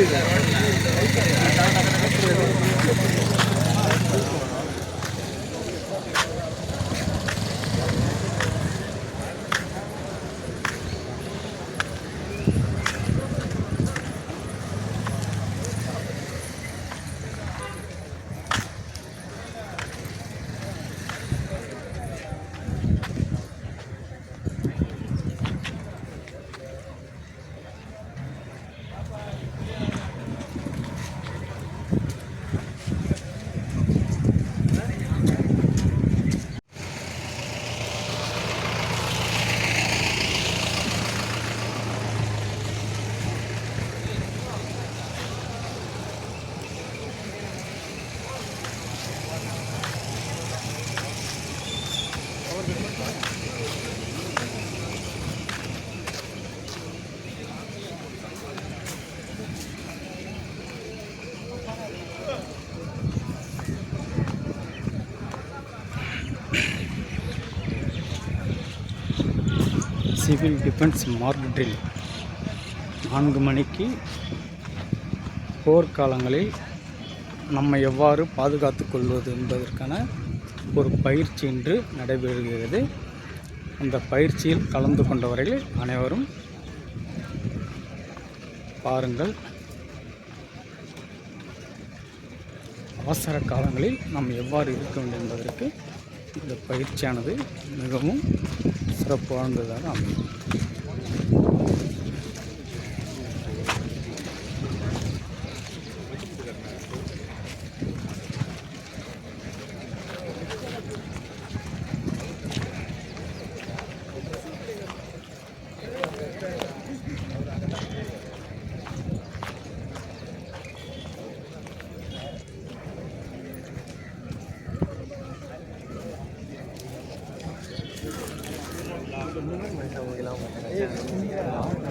do that. Civil defence mock drill நான்கு மணிக்கு போர்க்காலங்களில் நம்ம எவ்வாறு பாதுகாத்து கொள்வது என்பதற்கான ஒரு பயிற்சி இன்று நடைபெறுகிறது. அந்த பயிற்சியில் கலந்து கொண்டவர்கள் அனைவரும் பாருங்கள். அவசர காலங்களில் நாம் எவ்வாறு இருக்க வேண்டும் என்பதற்கு இந்த பயிற்சியானது மிகவும் சிறப்பானதாக அமையும்.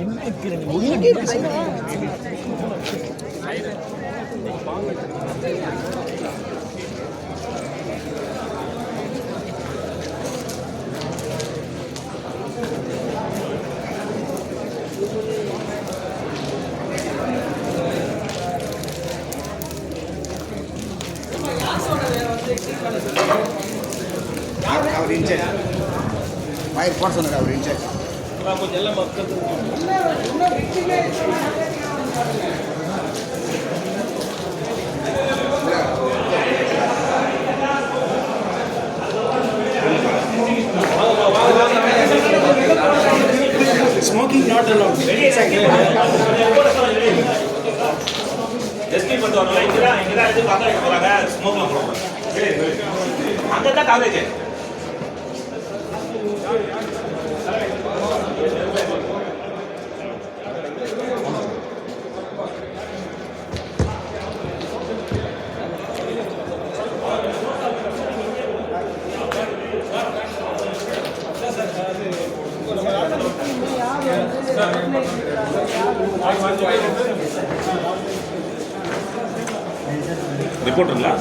என்ன தப்பாக சொன்னார் அவர் இன்சார்ஜ் ஸ்மோக்கிங் நாட் அலவுட் வெளியே எஸ்பி பண்ணுவாங்க இங்கே தான் இங்கே தான் எதுவும் பார்க்க போகிறாங்க ஸ்மோக்கில் போகிறாங்க அங்கே தான் காலேஜ் போட்டுருங்களா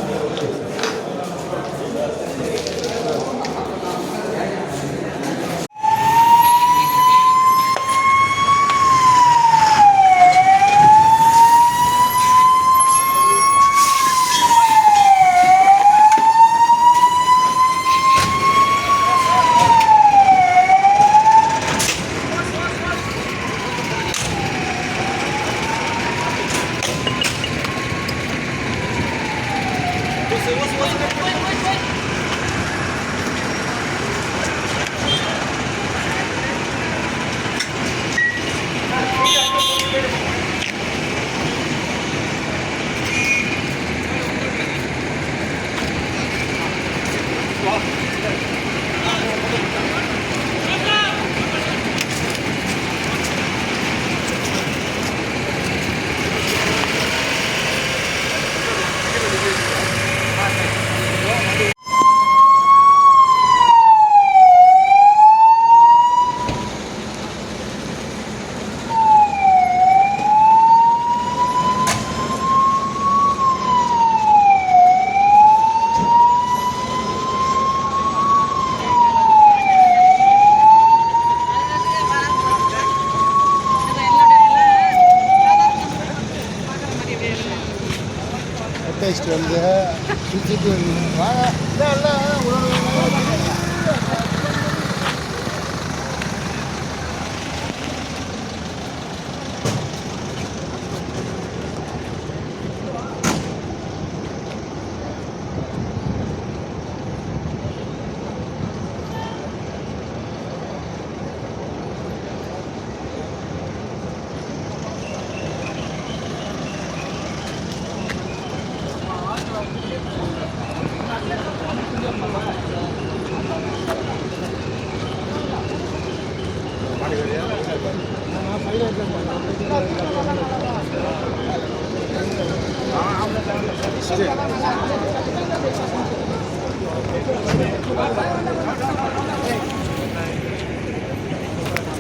그런데 김치도 와, 랄라, 오라.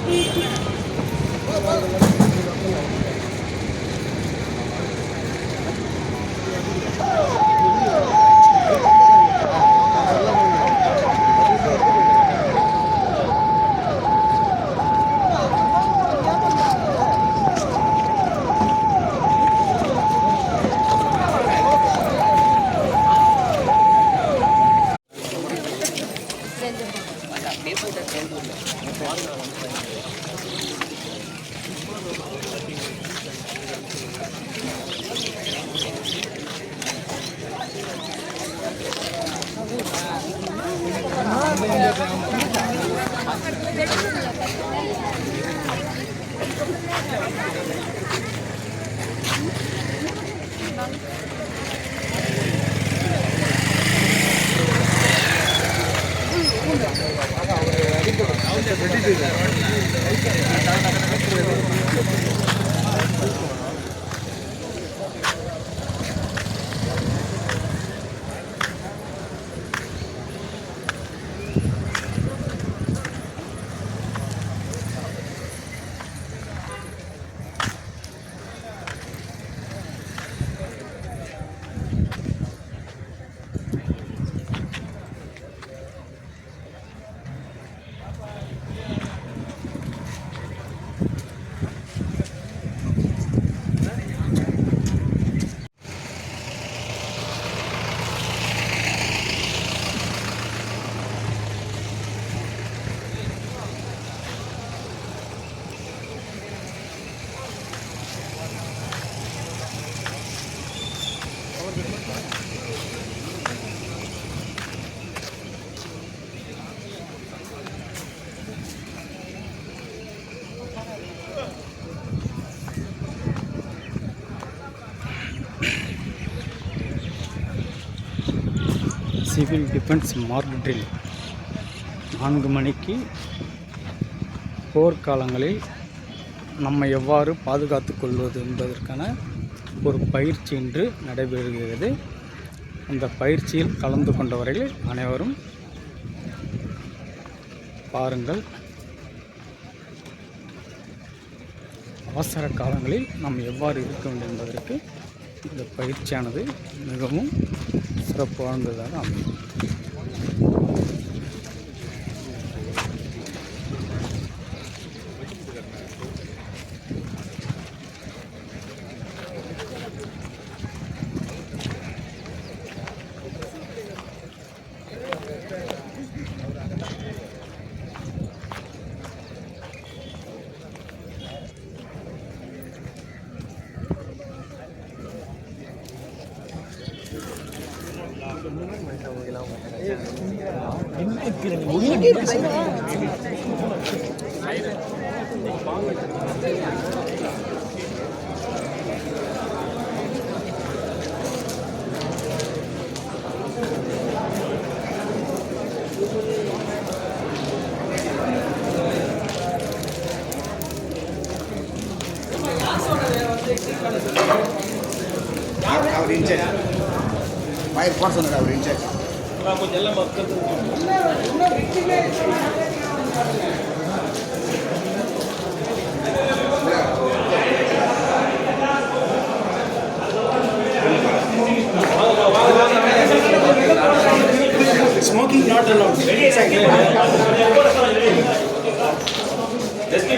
Thank you. Civil defence mock drill நான்கு மணிக்கு போர்க்காலங்களில் நம்ம எவ்வாறு பாதுகாத்து கொள்வது என்பதற்கான ஒரு பயிற்சி இன்று நடைபெறுகிறது. அந்த பயிற்சியில் கலந்து கொண்டவர்கள் அனைவரும் பாருங்கள். அவசர காலங்களில் நாம் எவ்வாறு இருக்க வேண்டும் என்பதற்கு இந்த பயிற்சியானது மிகவும் சிறப்பு வாய்ந்ததாக அமையும் అయితే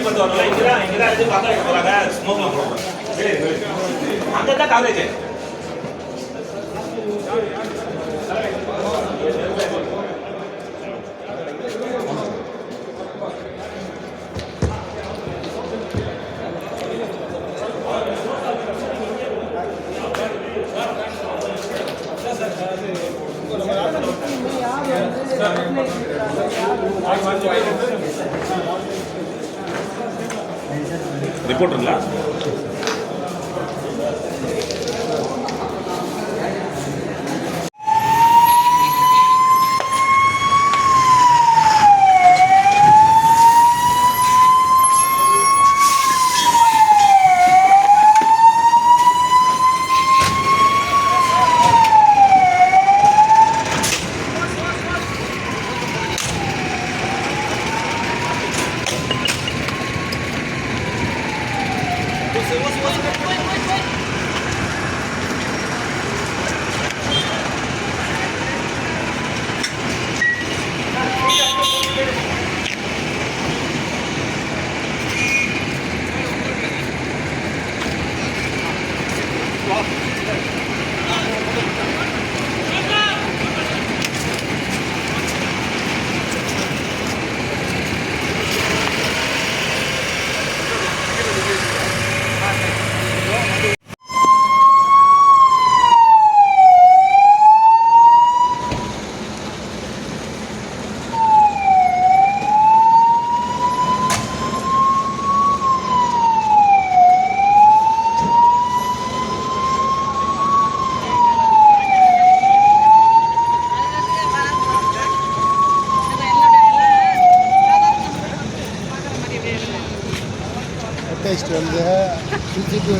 பொறுத்தவரை இங்கே தான் இங்கே தான் எதுவும் காக்கா போகிறாங்க ஸ்மோக்கில் போகிறாங்க அங்கே தான் கவரேஜ் Thank you. ரிப்போர்ட்டருங்களா டேஸ்ட் வந்து சுற்றிட்டு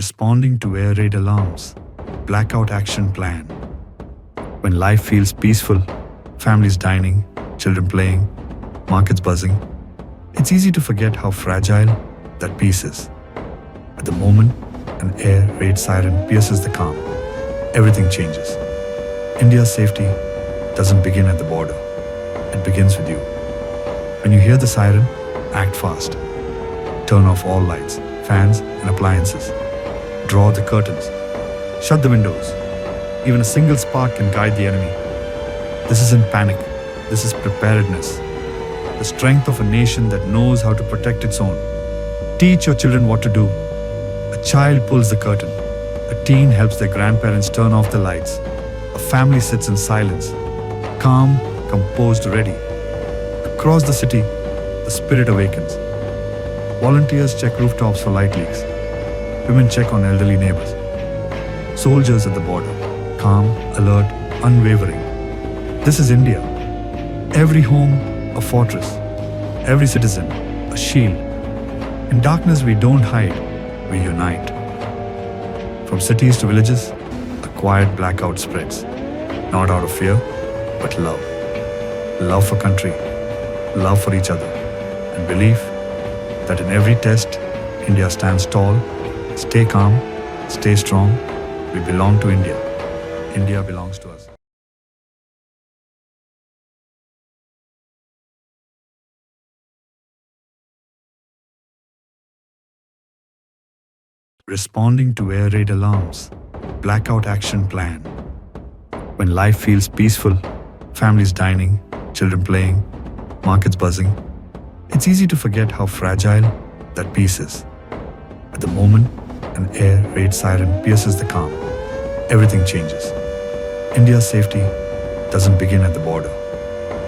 Responding to air raid alarms. Blackout action plan. When life feels peaceful, families dining, children playing, markets buzzing, it's easy to forget how fragile that peace is. At the moment an air raid siren pierces the calm, everything changes. India's safety doesn't begin at the border, it begins with you. When you hear the siren, act fast. Turn off all lights, fans, and appliances. Draw the curtains. Shut the windows. Even a single spark can guide the enemy. This isn't panic, this is preparedness. The strength of a nation that knows how to protect its own. Teach your children what to do. A child pulls the curtain. A teen helps their grandparents turn off the lights. A family sits in silence, calm, composed, ready. Across the city, the spirit awakens. Volunteers check rooftops for light leaks. Women check on elderly neighbors. Soldiers at the border, calm, alert, unwavering. This is India. Every home, a fortress. Every citizen, a shield. In darkness, we don't hide, we unite. From cities to villages, a quiet blackout spreads. Not out of fear, but love. Love for country, love for each other, and belief that in every test, India stands tall, stay calm, stay strong. We belong to India. India belongs to us. Responding to air raid alarms. Blackout action plan. When life feels peaceful, families dining, children playing, markets buzzing, it's easy to forget how fragile that peace is. At the moment an air raid siren pierces the calm, everything changes. India's safety doesn't begin at the border,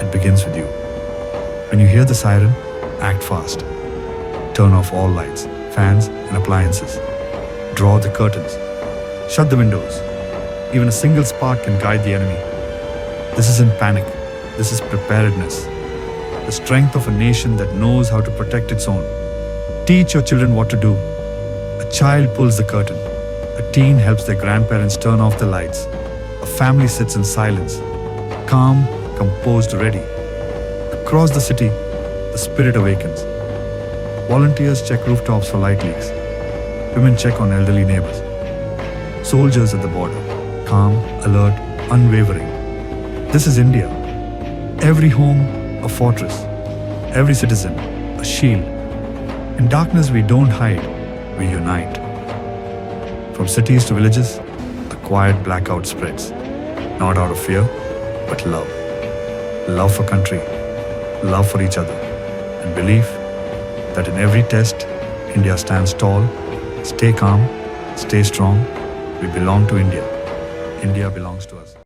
it begins with you. When you hear the siren, act fast. Turn off all lights, fans, and appliances. Draw the curtains. Shut the windows. Even a single spark can guide the enemy. This isn't panic, this is preparedness. The strength of a nation that knows how to protect its own. Teach your children what to do. A child pulls the curtain. A teen helps their grandparents turn off the lights. A family sits in silence, calm, composed, ready. Across the city, the spirit awakens. Volunteers check rooftops for light leaks. Women check on elderly neighbors. Soldiers at the border, calm, alert, unwavering. This is India. Every home, a fortress. Every citizen, a shield. In darkness, we don't hide, we unite. From cities to villages, the quiet blackout spreads. Not out of fear, but love. Love for country, love for each other, and belief that in every test, India stands tall. Stay calm, stay strong. We belong to India. India belongs to us.